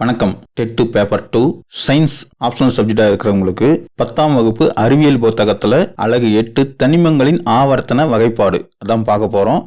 வணக்கம். TET to paper two science optional சப்ஜெக்டாக இருக்கிறவங்களுக்கு பத்தாம் வகுப்பு அறிவியல் புத்தகத்தில் அழகு எட்டு தனிமங்களின் ஆவர்த்தன வகைப்பாடு. அதான் பார்க்க போகிறோம்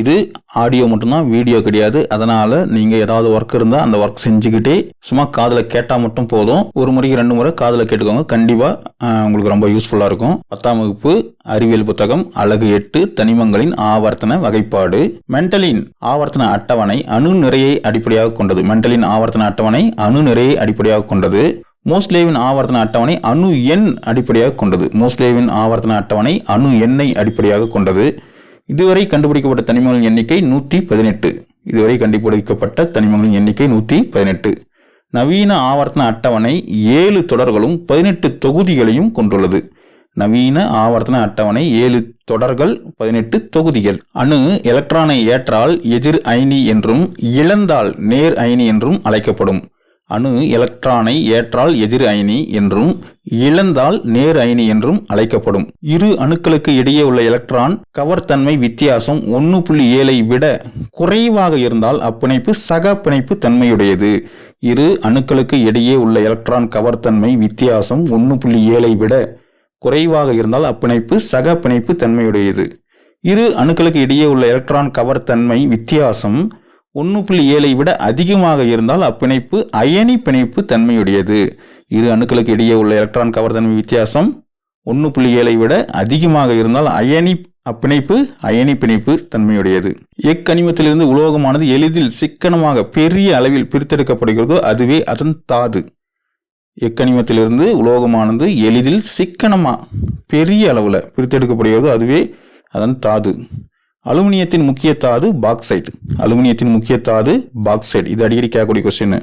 இது ஆடியோ மட்டும்தான் வீடியோ கிடையாது. அதனால் நீங்கள் ஏதாவது ஒர்க் இருந்தால் அந்த ஒர்க் செஞ்சுக்கிட்டே சும்மா காதில் கேட்டால் மட்டும் போதும். ஒரு முறைக்கு ரெண்டு முறை காதில் கேட்டுக்கோங்க. கண்டிப்பாக உங்களுக்கு ரொம்ப யூஸ்ஃபுல்லாக இருக்கும். பத்தாம் வகுப்பு அறிவியல் புத்தகம் அழகு எட்டு தனிமங்களின் ஆவர்த்தன வகைப்பாடு. மென்டலின் ஆவர்த்தன அட்டவணை அணு நிறையை அடிப்படையாக கொண்டது. மென்டலின் ஆவர்த்தன அட்டவணை அணு நிறையை அடிப்படையாக கொண்டது. மோஸ்லேவின் ஆவர்த்தன அட்டவணை அணு எண் அடிப்படையாக கொண்டது. மோஸ்லேவின் ஆவர்த்தன அட்டவணை அணு எண்ணை அடிப்படையாக கொண்டது. இதுவரை கண்டுபிடிக்கப்பட்ட தனிமங்களின் எண்ணிக்கை நூற்றி பதினெட்டு. இதுவரை கண்டுபிடிக்கப்பட்ட தனிமங்களின் எண்ணிக்கை நூற்றி பதினெட்டு. நவீன ஆவர்த்தன அட்டவணை ஏழு தொடர்களும் பதினெட்டு தொகுதிகளையும் கொண்டுள்ளது. நவீன ஆவர்த்தன அட்டவணை ஏழு தொடர்கள் பதினெட்டு தொகுதிகள். அணு எலக்ட்ரானை ஏற்றால் எதிர் அயனி என்றும் இழந்தால் நேர் அயனி என்றும் அழைக்கப்படும். அணு எலக்ட்ரானை ஏற்றால் எதிர் அயனி என்றும் இழந்தால் நேர் அயனி என்றும் அழைக்கப்படும். இரு அணுக்களுக்கு இடையே உள்ள எலக்ட்ரான் தன்மை வித்தியாசம் ஒன்று புள்ளி ஏழை விட குறைவாக இருந்தால் அப்பிணைப்பு சக பிணைப்பு தன்மையுடையது. இரு அணுக்களுக்கு இடையே உள்ள எலக்ட்ரான் கவர்த்தன்மை வித்தியாசம் ஒன்று புள்ளி ஏழை விட குறைவாக இருந்தால் அப்பிணைப்பு சக பிணைப்பு தன்மையுடையது. இரு அணுக்களுக்கு இடையே உள்ள எலக்ட்ரான் கவர்த்தன்மை வித்தியாசம் ஒன்று புள்ளி ஏழை விட அதிகமாக இருந்தால் அப்பிணைப்பு அயனி பிணைப்பு தன்மையுடையது. இரு அணுக்களுக்கு இடையே உள்ள எலக்ட்ரான் கவர்தன்மை வித்தியாசம். ஒன்று புள்ளி ஏழை விட அதிகமாக இருந்தால் அயனி அப்பிணைப்பு அயனி பிணைப்பு தன்மையுடையது. எக்கனிமத்திலிருந்து உலோகமானது எளிதில் சிக்கனமாக பெரிய அளவில் பிரித்தெடுக்கப்படுகிறதோ அதுவே அதன் தாது. எக்கனிமத்திலிருந்து உலோகமானது எளிதில் சிக்கனமாக பெரிய அளவில் பிரித்தெடுக்கப்படுகிறதோ அதுவே அதன் தாது. அலுமினியத்தின் முக்கிய தாது பாக்சைட் அலுமினியத்தின் முக்கிய தாது பாக்சைட் இது அடிக்கடி கேட்கக்கூடிய கொஸ்டின்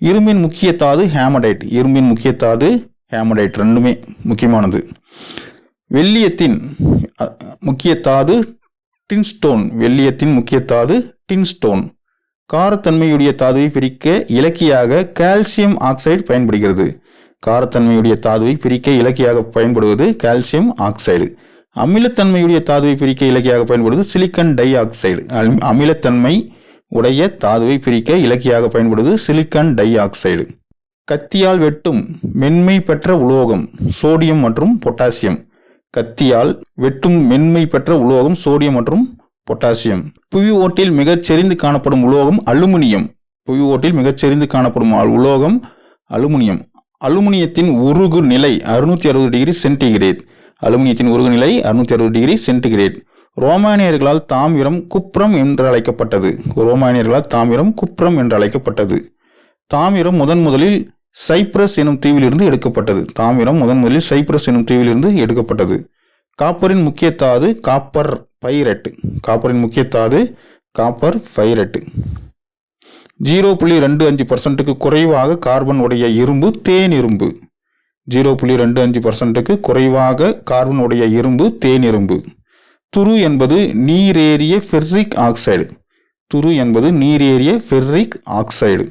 இரும்பின் முக்கிய தாது ஹேமடைட் இரும்பின் முக்கிய தாது ஹேமடைட் ரெண்டுமே முக்கியமானது. வெள்ளியத்தின் முக்கிய தாது டின்ஸ்டோன் வெள்ளியத்தின் முக்கிய தாது டின்ஸ்டோன் காரத்தன்மையுடைய தாதுவை பிரிக்க இலக்கியாக கால்சியம் ஆக்சைடு பயன்படுகிறது. காரத்தன்மையுடைய தாதுவை பிரிக்க இலக்கியாக பயன்படுவது கால்சியம் ஆக்சைடு அமிலத்தன்மையுடைய தாதுவை பிரிக்க இலக்கியாக பயன்படுவது சிலிக்கன் டை ஆக்சைடு அம்- அமிலத்தன்மை உடைய தாதுவை பிரிக்க இலக்கியாக பயன்படுவது சிலிக்கன் டை ஆக்சைடு கத்தியால் வெட்டும் மென்மை பெற்ற உலோகம் சோடியம் மற்றும் பொட்டாசியம். கத்தியால் வெட்டும் மென்மை பெற்ற உலோகம் சோடியம் மற்றும் பொட்டாசியம். புவி ஓட்டில் மிகச் செறிந்து காணப்படும் உலோகம் அலுமினியம். புவி ஓட்டில் மிகச் செறிந்து காணப்படும் உலோகம் அலுமினியம். அலுமினியத்தின் உருகு நிலை அறுநூத்தி அறுபது டிகிரி சென்டிகிரேட். அலுமினியத்தின் உருகுநிலை அறுநூத்தி அறுபது டிகிரி சென்டிகிரேட். ரோமானியர்களால் தாமிரம் குப்ரம் என்று அழைக்கப்பட்டது. ரோமானியர்களால் தாமிரம் குப்ரம் என்று அழைக்கப்பட்டது. தாமிரம் முதன் முதலில் சைப்ரஸ் எனும் தீவிலிருந்து எடுக்கப்பட்டது. தாமிரம் முதன் முதலில் சைப்ரஸ் எனும் தீவிலிருந்து எடுக்கப்பட்டது. காப்பரின் முக்கிய தாது காப்பர் பைரட் காப்பரின் முக்கிய தாது காப்பர் பைரட் ஜீரோ புள்ளி ரெண்டு அஞ்சு பர்சன்ட்டுக்கு குறைவாக கார்பன் உடைய இரும்பு தேன் இரும்பு. ஜீரோ புள்ளி ரெண்டு அஞ்சு பர்சன்ட்டுக்கு குறைவாக கார்பன் உடைய இரும்பு தேன் இரும்பு. துரு என்பது நீரேறிய ஃபெர்ரிக் ஆக்சைடு. துரு என்பது நீரேறிய ஃபெர்ரிக் ஆக்சைடு.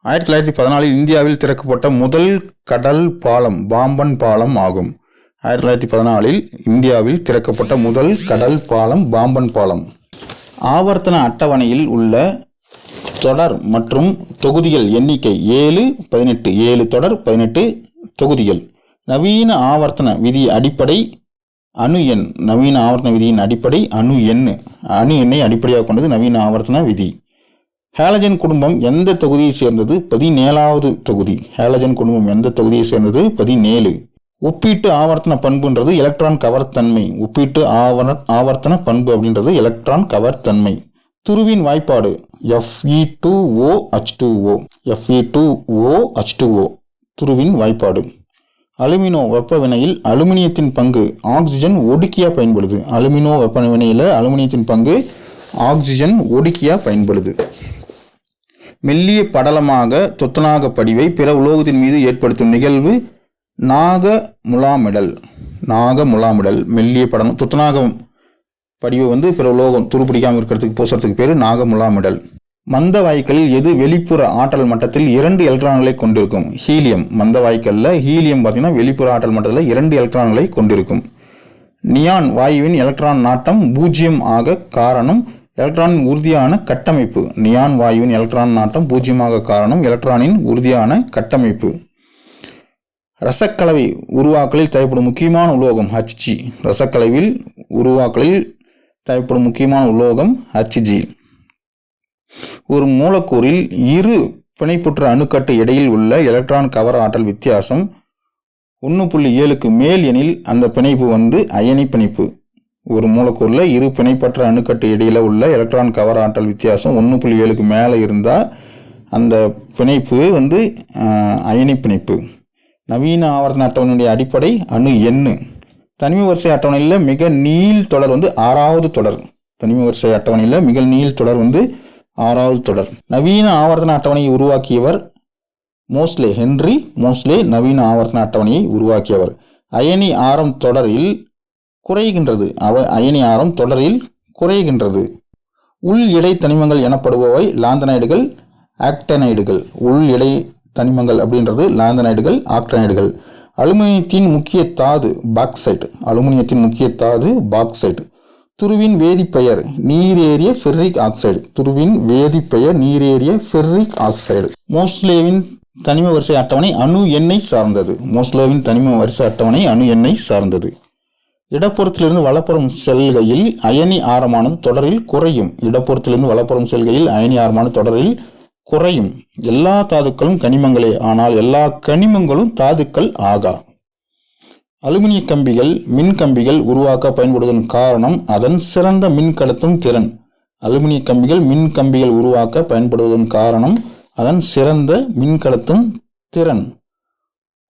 ஆயிரத்தி தொள்ளாயிரத்தி பதினாலில் இந்தியாவில் திறக்கப்பட்ட முதல் கடல் பாலம் பாம்பன் பாலம் ஆகும். ஆயிரத்தி தொள்ளாயிரத்தி பதினாலில் இந்தியாவில் திறக்கப்பட்ட முதல் கடல் பாலம் பாம்பன் பாலம். ஆவர்த்தன அட்டவணையில் உள்ள தொடர் மற்றும் தொகுதிகள் எண்ணிக்கை ஏழு பதினெட்டு. ஏழு தொடர் பதினெட்டு. தொகுதிகள். நவீன ஆவர்த்தன விதி அடிப்படை அணு எண் நவீன ஆவர்த்தன விதியின் அடிப்படை அணு எண் அணு எண்ணை அடிப்படையாக கொண்டது நவீன ஆவர்த்தன விதி. ஹேலஜன் குடும்பம் எந்த தொகுதியை சேர்ந்தது? பதினேழாவது தொகுதி. ஹேலஜன் குடும்பம் எந்த தொகுதியை சேர்ந்தது? பதினேழு. ஒப்பீட்டு ஆவர்த்தன பண்புன்றது எலக்ட்ரான் கவர்த்தன்மை. ஒப்பீட்டு ஆவர ஆவர்த்தன பண்பு அப்படின்றது எலக்ட்ரான் கவர்த்தன்மை. துருவின் வாய்ப்பாடு F E two O H two O F E two O H two O துருவின் வாய்ப்பாடு. அலுமினோ வெப்ப வினையில் அலுமினியத்தின் பங்கு ஆக்சிஜன் ஒடுக்கியாக பயன்படுது. அலுமினோ வெப்ப வினையில் அலுமினியத்தின் பங்கு ஆக்சிஜன் ஒடுக்கியாக பயன்படுது. மெல்லிய படலமாக தொத்தனாக படிவை பிற உலோகத்தின் மீது ஏற்படுத்தும் நிகழ்வு நாக முலாமிடல். நாக முலாமிடல். மெல்லிய படலம். தொத்தனாக படிவை வந்து பிற உலோகம் துருப்பிடிக்காமல் இருக்கிறதுக்கு பூசறதுக்கு பேர் நாக முலாமிடல். மந்த வாயுக்களில் எது வெளிப்புற ஆற்றல் மட்டத்தில் இரண்டு எலக்ட்ரான்களை கொண்டிருக்கும்? ஹீலியம். மந்த வாயுக்களில் ஹீலியம் பார்த்தீங்கன்னா வெளிப்புற ஆற்றல் மட்டத்தில் இரண்டு எலக்ட்ரான்களை கொண்டிருக்கும். நியான் வாயுவின் எலக்ட்ரான் நாட்டம் பூஜ்ஜியம் ஆக காரணம் எலக்ட்ரானின் உறுதியான கட்டமைப்பு. நியான் வாயுவின் எலக்ட்ரான் நாட்டம் பூஜ்ஜியமாக காரணம் எலக்ட்ரானின் உறுதியான கட்டமைப்பு. ரசக்கலவை உருவாக்கலில் தேவைப்படும் முக்கியமான உலோகம் ஹச்ஜி ரசக்கலவில் உருவாக்கலில் தேவைப்படும் முக்கியமான உலோகம் ஹச்ஜி ஒரு மூலக்கூறில் இரு பிணைப்புற்ற அணுக்கட்டு இடையில் உள்ள எலக்ட்ரான் கவர் ஆற்றல் வித்தியாசம் ஒன்று புள்ளி ஏழுக்கு மேல் எனில் அந்த பிணைப்பு வந்து அயனி பிணைப்பு. ஒரு மூலக்கூறில் இரு பிணைப்பற்ற அணுக்கட்டு இடையில் உள்ள எலக்ட்ரான் கவர் ஆற்றல் வித்தியாசம் ஒன்று புள்ளி ஏழுக்கு மேலே இருந்தால் அந்த பிணைப்பு வந்து அயனி பிணைப்பு. நவீன ஆவர்த்தன அட்டவணையுடைய அடிப்படை அணு எண்ணு தனிம வரிசை அட்டவணையில் மிக நீள் தொடர் வந்து ஆறாவது தொடர். தனிம வரிசை அட்டவணையில் மிக நீள் தொடர் வந்து ஆறாவது தொடர். நவீன ஆவர்த்தன அட்டவணையை உருவாக்கியவர் மோஸ்லே ஹென்றி மோஸ்லே நவீன ஆவர்த்தன அட்டவணையை உருவாக்கியவர். அயனி ஆரம் தொடரில் குறைகின்றது. அவ அயனி ஆரம் தொடரில் குறைகின்றது. உள் இடை தனிமங்கள் எனப்படுபவை லாந்தனைடுகள் ஆக்டனைடுகள். உள் இடை தனிமங்கள் அப்படின்றது லாந்தனைடுகள் ஆக்டனைடுகள். அலுமினியத்தின் முக்கிய தாது பாக்சைட் அலுமினியத்தின் முக்கிய தாது பாக்சைட் துருவின் வேதிப்பெயர் நீரேறிய ஃபெர்ரிக் ஆக்சைடு துருவின் வேதிப்பெயர் நீரேறிய ஃபெர்ரிக் ஆக்சைடு மோஸ்லேவின் தனிம வரிசை அட்டவணை அணு எண்ணெய் சார்ந்தது. மோஸ்லோவின் தனிம வரிசை அட்டவணை அணு எண்ணெய் சார்ந்தது. இடப்புறத்திலிருந்து வலப்புறம் செல்கையில் அயனி ஆரமானது தொடரில் குறையும். இடப்புறத்திலிருந்து வலப்புறம் செல்கையில் அயனி ஆரமானது தொடரில் குறையும். எல்லா தாதுக்களும் கனிமங்களே ஆனால் எல்லா கனிமங்களும் தாதுக்கள் ஆகா. அலுமினிய கம்பிகள் மின் கம்பிகள் உருவாக்க பயன்படுவதன் காரணம் அதன் சிறந்த மின் கடத்தும் திறன். அலுமினிய கம்பிகள் மின் கம்பிகள் உருவாக்க பயன்படுவதன் காரணம் அதன் சிறந்த மின் கடத்தும் திறன்.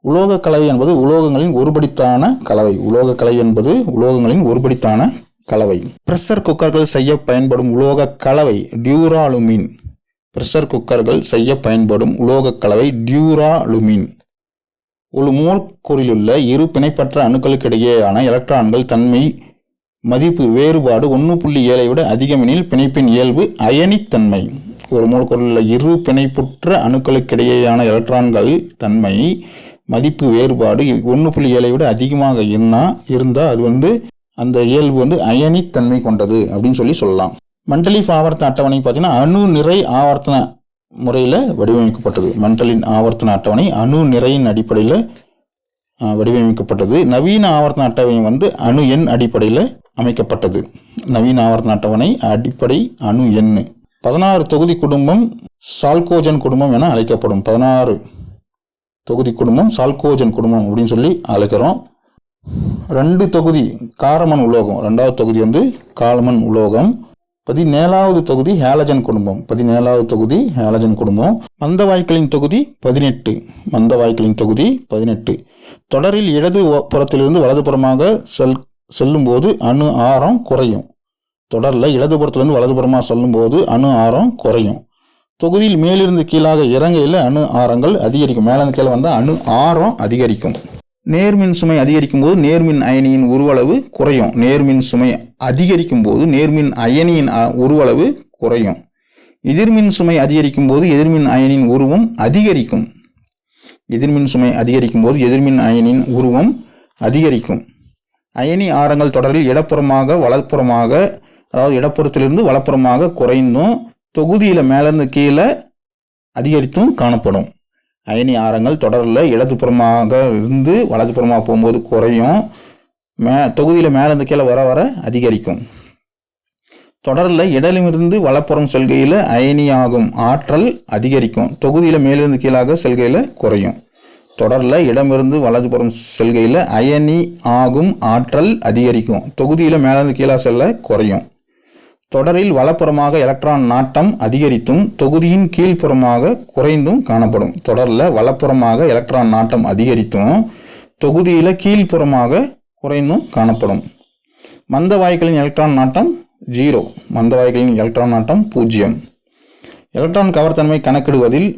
உலோக கலவை என்பது உலோகங்களின் ஒருபடித்தான கலவை. உலோக கலவை என்பது உலோகங்களின் ஒருபடித்தான கலவை. பிரஷர் குக்கர்கள் செய்ய பயன்படும் உலோக கலவை டியூராலுமின். பிரஷர் குக்கர்கள் செய்ய பயன்படும் உலோக கலவை டியூராலுமின். ஒரு மூலக்கூறிலுள்ள இரு பிணைப்பற்ற அணுக்களுக்கிடையேயான எலக்ட்ரான்கள் தன்மை மதிப்பு வேறுபாடு ஒன்று புள்ளி ஏழை விட அதிகமெனில் பிணைப்பின் இயல்பு அயனித்தன்மை. ஒரு மூலக்கூறில் உள்ள இரு பிணைப்புற்ற அணுக்களுக்கிடையேயான எலக்ட்ரான்கள் தன்மை மதிப்பு வேறுபாடு ஒன்று புள்ளி ஏழை விட அதிகமாக இருந்தால் இருந்தால் அது வந்து அந்த இயல்பு வந்து அயனித்தன்மை கொண்டது அப்படின்னு சொல்லி சொல்லலாம். மண்டலி ஆவர்த்தன அட்டவணை பார்த்தீங்கன்னா அணு நிறை ஆவர்த்தன முறையில் வடிவமைக்கப்பட்டது. மண்டலின் ஆவர்த்தன அட்டவணை அணு நிறையின் அடிப்படையில் வடிவமைக்கப்பட்டது. நவீன ஆவர்த்தன அட்டவணை வந்து அணு எண் அடிப்படையில் அமைக்கப்பட்டது. நவீன ஆவர்த்தன அட்டவணை அடிப்படை அணு எண். பதினாறு தொகுதி குடும்பம் சால்கோஜன் குடும்பம் என அழைக்கப்படும். பதினாறு தொகுதி குடும்பம் சால்கோஜன் குடும்பம் அப்படின்னு சொல்லி அழைக்கிறோம். ரெண்டு தொகுதி காரமன் உலோகம். ரெண்டாவது தொகுதி வந்து காலமன் உலோகம். பதினேழாவது தொகுதி ஹேலஜன் குடும்பம். பதினேழாவது தொகுதி ஹேலஜன் குடும்பம். மந்தவாய்க்களின் தொகுதி பதினெட்டு. மந்தவாய்க்களின் தொகுதி பதினெட்டு. தொடரில் இடது புறத்திலிருந்து வலதுபுறமாக செல் செல்லும்போது அணு ஆரம் குறையும். தொடரில் இடதுபுறத்திலிருந்து வலதுபுறமாக செல்லும்போது அணு ஆரம் குறையும். தொகுதியில் மேலிருந்து கீழாக இறங்கையில் அணு ஆரங்கள் அதிகரிக்கும். மேலிருந்து கீழே வந்தால் அணு ஆரம் அதிகரிக்கும். நேர்மின் சுமை அதிகரிக்கும் போது நேர்மின் அயனியின் உருவளவு குறையும். நேர்மின் சுமை அதிகரிக்கும் போது நேர்மின் அயனியின் அ- உருவளவு குறையும். எதிர்மின் சுமை அதிகரிக்கும் போது எதிர்மின் அயனின் உருவம் அதிகரிக்கும். எதிர்மின் சுமை அதிகரிக்கும் போது எதிர்மின் அயனின் உருவம் அதிகரிக்கும். அயனி ஆரங்கள் தொடரில் இடப்புறமாக வலப்புறமாக அதாவது இடப்புறத்திலிருந்து வலப்புறமாக குறைந்தும் தொகுதியில் மேலேருந்து கீழே அதிகரித்தும் காணப்படும். அயனி ஆரங்கள் தொடரில் இடதுபுறமாக இருந்து வலதுபுறமாக போகும்போது குறையும். மே தொகுதியில் மேலேருந்து கீழே வர வர அதிகரிக்கும். தொடரில் இடலிருந்து வலப்புறம் செல்கையில் அயனியாகும் ஆற்றல் அதிகரிக்கும். தொகுதியில் மேலிருந்து கீழாக செல்கையில் குறையும். தொடரில் இடமிருந்து வலதுபுறம் செல்கையில் அயனி ஆகும் ஆற்றல் அதிகரிக்கும். தொகுதியில் மேலிருந்து கீழே செல்ல குறையும். தொடரில் வலப்புறமாக எலக்ட்ரான் நாட்டம் அதிகரித்தும் தொகுதியின் கீழ்ப்புறமாக குறைந்தும் காணப்படும். தொடரில் வலப்புறமாக எலக்ட்ரான் நாட்டம் அதிகரித்தும் தொகுதியில் கீழ்ப்புறமாக குறைந்தும் காணப்படும். மந்த வாயுக்களின் எலக்ட்ரான் நாட்டம் ஜீரோ மந்த வாயுக்களின் எலக்ட்ரான் நாட்டம் பூஜ்ஜியம். எலக்ட்ரான் கவர்த்தன்மை கணக்கிடுவதில்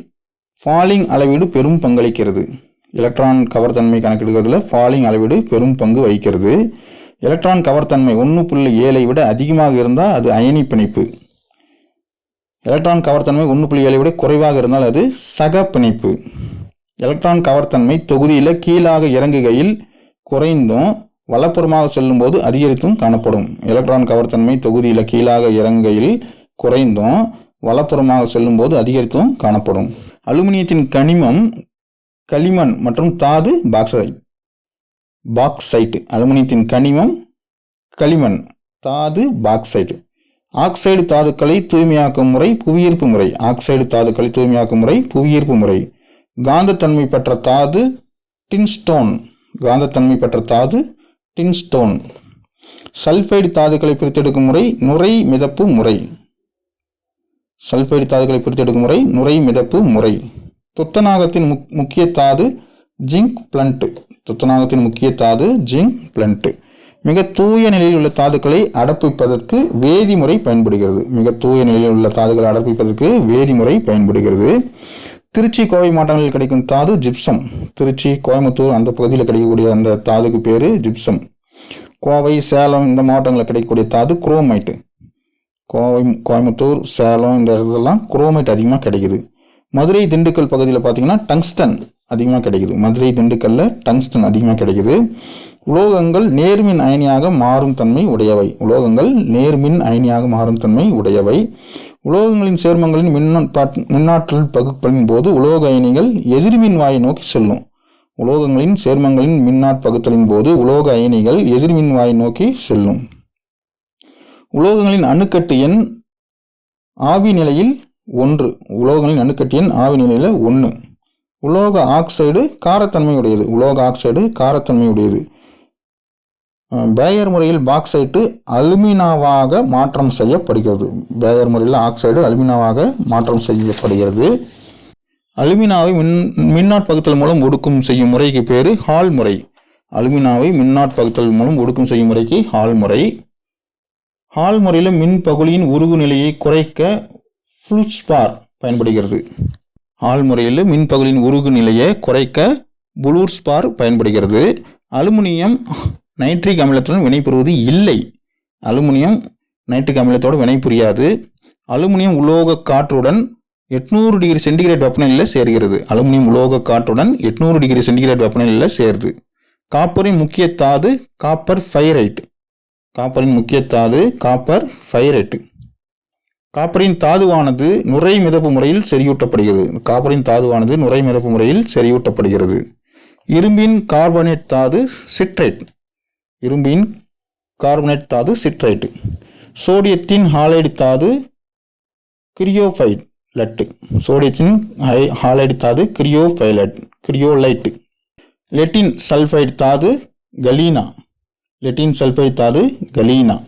ஃபாலிங் அளவீடு பெரும் பங்களிக்கிறது. எலக்ட்ரான் கவர்த்தன்மை கணக்கிடுவதில் ஃபாலிங் அளவீடு பெரும் பங்கு வகிக்கிறது. எலக்ட்ரான் கவர்த்தன்மை ஒன்று புள்ளி ஏழை விட அதிகமாக இருந்தால் அது அயனி பிணைப்பு. எலக்ட்ரான் கவர்த்தன்மை ஒன்று புள்ளி ஏழை விட குறைவாக இருந்தால் அது சக பிணைப்பு. எலக்ட்ரான் கவர்த்தன்மை தொகுதியில் கீழாக இறங்குகையில் குறைந்தும் வலப்புறமாக செல்லும்போது அதிகரித்தும் காணப்படும். எலக்ட்ரான் கவர்த்தன்மை தொகுதியில் கீழாக இறங்குகையில் குறைந்தும் வலப்புறமாக செல்லும்போது அதிகரித்தும் காணப்படும். அலுமினியத்தின் கனிமம் களிமண் மற்றும் தாது பாக்சைட். பாக்ஸைட்டு அலுமினியத்தின் கனிமம் களிமண் தாது பாக்சைட்டு ஆக்சைடு தாதுக்களை தூய்மையாக்கும் முறை புவியீர்ப்பு முறை. ஆக்சைடு தாதுக்களை தூய்மையாக்கும் முறை புவியீர்ப்பு முறை. காந்தத்தன்மை பெற்ற தாது டின்ஸ்டோன். காந்தத்தன்மை பெற்ற தாது டின்ஸ்டோன். சல்ஃபைடு தாதுக்களை பிரித்தெடுக்கும் முறை நுரை மிதப்பு முறை. சல்ஃபைடு தாதுக்களை பிரித்தெடுக்கும் முறை நுரை மிதப்பு முறை. துத்தநாகத்தின் முக் முக்கிய தாது ஜிங்க் பிளண்ட்டு. துத்தநாகத்தின் முக்கிய தாது ஜிங்க் பிளண்ட்டு மிக தூய நிலையில் உள்ள தாதுக்களை அடப்பிப்பதற்கு வேதிமுறை பயன்படுகிறது. மிக தூய நிலையில் உள்ள தாதுக்களை அடப்பிப்பதற்கு வேதிமுறை பயன்படுகிறது. திருச்சி கோவை மாவட்டங்களில் கிடைக்கும் தாது ஜிப்சம். திருச்சி கோயம்புத்தூர் அந்த பகுதியில் கிடைக்கக்கூடிய அந்த தாதுக்கு பேர் ஜிப்சம். கோவை சேலம் இந்த மாவட்டங்களில் கிடைக்கக்கூடிய தாது குரோமைட்டு. கோவை கோயம்புத்தூர் சேலம் இந்த இடத்துலலாம் குரோமைட் அதிகமாக கிடைக்குது. மதுரை திண்டுக்கல் பகுதியில் பார்த்தீங்கன்னா டங்ஸ்டன். அதிகமாக கிடைக்குது. மதுரை திண்டுக்கல்லில் டங்ஸ்டன் அதிகமாக கிடைக்குது. உலோகங்கள் நேர்மின் அயனியாக மாறும் தன்மை உடையவை. உலோகங்கள் நேர்மின் அயனியாக மாறும் தன்மை உடையவை. உலோகங்களின் சேர்மங்களின் மின்னாட் மின்னாற்றல் பகுப்பலின் போது உலோக அயனிகள் எதிர்மின் வாயை நோக்கி செல்லும். உலோகங்களின் சேர்மங்களின் மின்னாட் பகுத்தலின் போது உலோக அயனிகள் எதிர்மின் வாயை நோக்கி செல்லும். உலோகங்களின் அணுக்கட்டு எண் ஆவி நிலையில் ஒன்று. உலோகங்களின் அணுக்கட்டு எண் ஆவி நிலையில் ஒன்று உலோக ஆக்சைடு காரத்தன்மை உடையது உலோக ஆக்சைடு காரத்தன்மை உடையது பேயர் முறையில் பாக்சைட்டு அலுமினாவாக மாற்றம் செய்யப்படுகிறது. பேயர் முறையில் ஆக்சைடு அலுமினாவாக மாற்றம் செய்யப்படுகிறது. அலுமினாவை மின் மின்னாட் பகுத்தல் மூலம் ஒடுக்கும் செய்யும் முறைக்கு பேர் ஹால் முறை. அலுமினாவை மின்னாட் பகுத்தல் மூலம் ஒடுக்கும் செய்யும் முறைக்கு ஹால் முறை. ஹால் முறையில் மின் பகுதியின் உருகு நிலையை குறைக்க ஃப்ளூட்ஸ்பார் பயன்படுகிறது. ஹால் முறையில் மின் பகுதியின் உருகு நிலையை குறைக்க புளூர்ஸ்பார் பயன்படுகிறது. அலுமினியம் நைட்ரிக் அமிலத்துடன் வினைபுரிவது இல்லை. அலுமினியம் நைட்ரிக் அமிலத்தோடு வினைபுரியாது. அலுமினியம் உலோக காற்றுடன் எட்நூறு டிகிரி சென்டிகிரேட் வெப்பநிலையில் சேர்கிறது. அலுமினியம் உலோக காற்றுடன் எட்நூறு டிகிரி சென்டிகிரேட் வெப்பநிலையில் சேருது. காப்பரின் முக்கிய தாது காப்பர் ஃபைரைட் காப்பரின் முக்கிய தாது காப்பர் ஃபைரைட்டு. காப்பரின் தாதுவானது நுரை மிதப்பு முறையில் செறியூட்டப்படுகிறது காப்பரின் தாதுவானது நுரை மிதப்பு முறையில் செறியூட்டப்படுகிறது இரும்பின் கார்பனேட் தாது சிட்ரேட் இரும்பின் கார்பனேட் தாது சிட்ரேட்டு. சோடியத்தின் ஹாலைடு தாது கிரியோஃபைட் லட்டு. சோடியத்தின் ஹை- ஹாலைடு தாது கிரியோஃபைலட் கிரியோலைட்டு. லெட்டின் சல்ஃபைடு தாது கலீனா. லெட்டின் சல்ஃபைடு தாது கலீனா.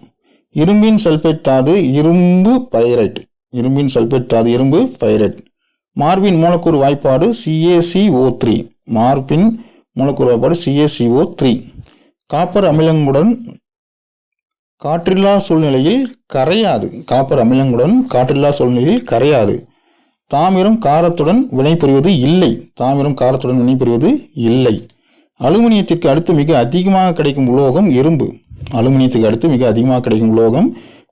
இரும்பின் சல்பேட் தாது இரும்பு பைரைட். இரும்பின் சல்பேட் தாது இரும்பு பைரைட். மார்பின் மூலக்கூறு வாய்ப்பாடு சிஏசிஓ த்ரீ மார்பின் மூலக்கூறு வாய்ப்பாடு C A C O three copper அமிலங்களுடன் காற்றில்லா சூழ்நிலையில் கரையாது. காப்பர் அமிலங்களுடன் காற்றில்லா சூழ்நிலையில் கரையாது. தாமிரம் காரத்துடன் வினைபுரிவது இல்லை. தாமிரம் காரத்துடன் வினைபுரிவது இல்லை. அலுமினியத்திற்கு அடுத்து மிக அதிகமாக கிடைக்கும் உலோகம் இரும்பு. அலுமினியத்துக்கு அடுத்து மிக அதிகமாக கிடைக்கும் உலோகம்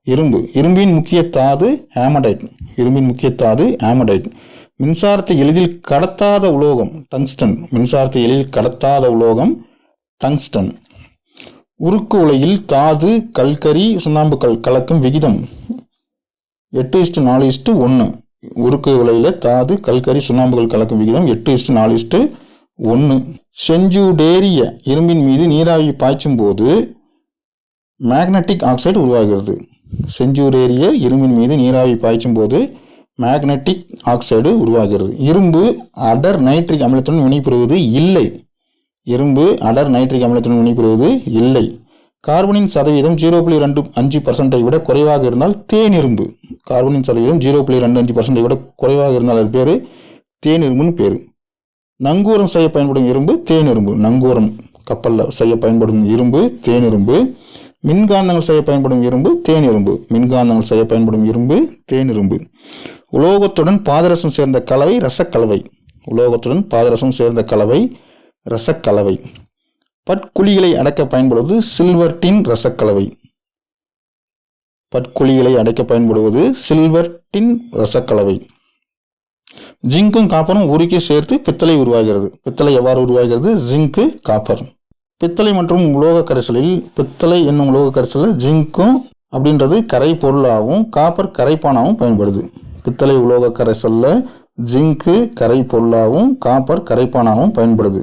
இரும்பு. இரும்பின் முக்கிய தாது ஹேமடைட். இரும்பின் முக்கிய தாது ஹேமடைட். மின்சாரத்தை எளிதில் கடத்தாத உலோகம் டங்ஸ்டன். மின்சாரத்தை எளிதில் கடத்தாத உலோகம் டங்ஸ்டன். உருக்கு உலையில் தாது கல்கரி சுண்ணாம்பு கல் கலக்கும் விகிதம் எட்டு இஸ்டு நாலு இஸ்டு ஒன்று உருக்கு உலையில் தாது கல்கரி சுண்ணாம்புகள் கலக்கும் விகிதம் எட்டு இஸ்டு நாலு இஸ்டு ஒன்று செஞ்சுடேரிய இரும்பின் மீது நீராவி பாய்ச்சும் போது மேக்னட்டிக் ஆக்சைடு உருவாகிறது. செஞ்சூரேறிய இரும்பின் மீது நீராவி பாய்ச்சும் போது மேக்னட்டிக் ஆக்சைடு உருவாகிறது. இரும்பு அடர் நைட்ரிக் அமிலத்துடன் வினைபுரிவது இல்லை. இரும்பு அடர் நைட்ரிக் அமிலத்துடன் வினைபுரிவது இல்லை. கார்பனின் சதவீதம் ஜீரோ புள்ளி ரெண்டு அஞ்சு பர்சன்டை விட குறைவாக இருந்தால் தேனிரும்பு கார்பனின் சதவீதம் ஜீரோ புள்ளி ரெண்டு அஞ்சு பர்சன்டை விட குறைவாக இருந்தால் அது பேர் தேனிரும்புன்னு பேர். நங்கூரம் செய்ய பயன்படும் இரும்பு தேனிரும்பு நங்கூரம் கப்பலில் செய்ய பயன்படும் இரும்பு தேனிரும்பு மின்காந்தங்கள் செய்ய பயன்படும் இரும்பு தேன் இரும்பு. மின்காந்தங்கள் செய்ய பயன்படும் இரும்பு தேன் இரும்பு. உலோகத்துடன் பாதரசம் சேர்ந்த கலவை ரசக்கலவை. உலோகத்துடன் பாதரசம் சேர்ந்த கலவை ரசக்கலவை. பட்குழிகளை அடைக்க பயன்படுவது சில்வர் டின் ரசக்கலவை. பட்குழிகளை அடைக்க பயன்படுவது சில்வர் டின் ரசக்கலவை. ஜிங்கும் காப்பரும் உருக்கி சேர்த்து பித்தளை உருவாகிறது. பித்தளை எவ்வாறு உருவாகிறது? ஜிங்கு காப்பர் பித்தளை மற்றும் உலோக கரைசலில் பித்தளை என்னும் உலோக கரைசலில் ஜிங்க்கும் அப்படின்றது கரை பொருளாகவும் காப்பர் கரைப்பானாகவும் பயன்படுது. பித்தளை உலோக கரைசலில் ஜிங்க்கு கரை பொருளாகவும் காப்பர் கரைப்பானாகவும் பயன்படுது.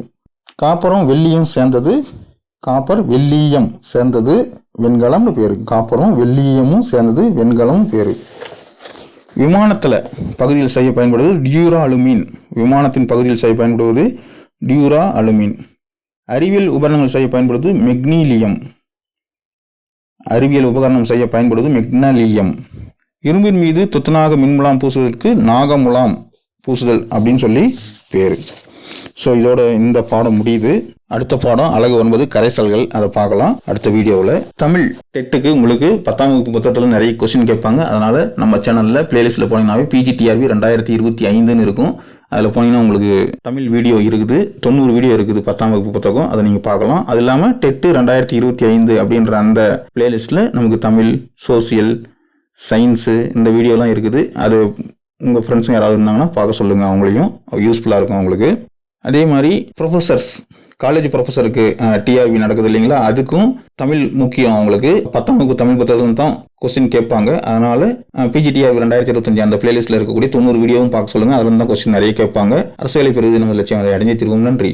காப்பரும் வெள்ளியும் சேர்ந்தது காப்பர் வெள்ளீயம் சேர்ந்தது வெண்கலம்னு பேர். காப்பரும் வெள்ளீயமும் சேர்ந்தது வெண்கலமும் பேர். விமானத்தில் பகுதியில் செய்ய பயன்படுவது டியூரா அலுமின். விமானத்தின் பகுதியில் செய்ய பயன்படுவது டியூரா அலுமின். அறிவியல் உபகரணங்கள் செய்ய பயன்படுவது மெக்னீலியம். அறிவியல் உபகரணம் செய்ய பயன்படுவது மெக்னலியம். இரும்பின் மீது துத்தநாக மின்முலாம் பூசுவதற்கு நாகமுலாம் பூசுதல் அப்படின்னு சொல்லி பேர். ஸோ இதோட இந்த பாடம் முடியுது. அடுத்த பாடம் அழகு ஒன்பது கரைசல்கள். அதை பார்க்கலாம். அடுத்த வீடியோவில். தமிழ் டெட்டுக்கு உங்களுக்கு பத்தாம் வகுப்பு புத்தகத்தில் நிறைய கொஸ்டின் கேட்பாங்க. அதனால் நம்ம சேனலில் பிளேலிஸ்ட்டில் போனீங்கன்னாவே பிஜிடிஆர்வி ரெண்டாயிரத்தி இருபத்தி ஐந்துன்னு இருக்கும். அதில் போனீங்கன்னா உங்களுக்கு தமிழ் வீடியோ இருக்குது. தொண்ணூறு வீடியோ இருக்குது பத்தாம் வகுப்பு புத்தகம். அதை நீங்கள் பார்க்கலாம். அது இல்லாமல் டெட்டு ரெண்டாயிரத்தி இருபத்தி ஐந்து அப்படின்ற அந்த பிளேலிஸ்ட்டில் நமக்கு தமிழ் சோசியல் சயின்ஸு இந்த வீடியோலாம் இருக்குது. அது உங்கள் ஃப்ரெண்ட்ஸுங்க யாராவது இருந்தாங்கன்னா பார்க்க சொல்லுங்கள் அவங்களையும். யூஸ்ஃபுல்லாக இருக்கும் அவங்களுக்கு. அதே மாதிரி ப்ரொஃபஸர்ஸ் காலேஜ் ப்ரொஃபஸருக்கு டிஆர்பி நடக்குது இல்லைங்களா? அதுக்கும் தமிழ் முக்கியம் அவங்களுக்கு. பத்தாம் வகுப்பு தமிழ் புத்தகம் தான் கொஸ்டின் கேட்பாங்க. அதனால பிஜிடிஆர்பி ரெண்டாயிரத்தி இருபத்தஞ்சு அந்த பிளேலிஸ்ட்டில் இருக்கக்கூடிய தொண்ணூறு வீடியோவும் பார்க்க சொல்லுங்கள் அதில் தான் கொஸ்டின் நிறைய கேட்பாங்க. அரசு வேலை பெறுவது நம்ம லட்சியம் அதை அடைஞ்சு திருவும் நன்றி.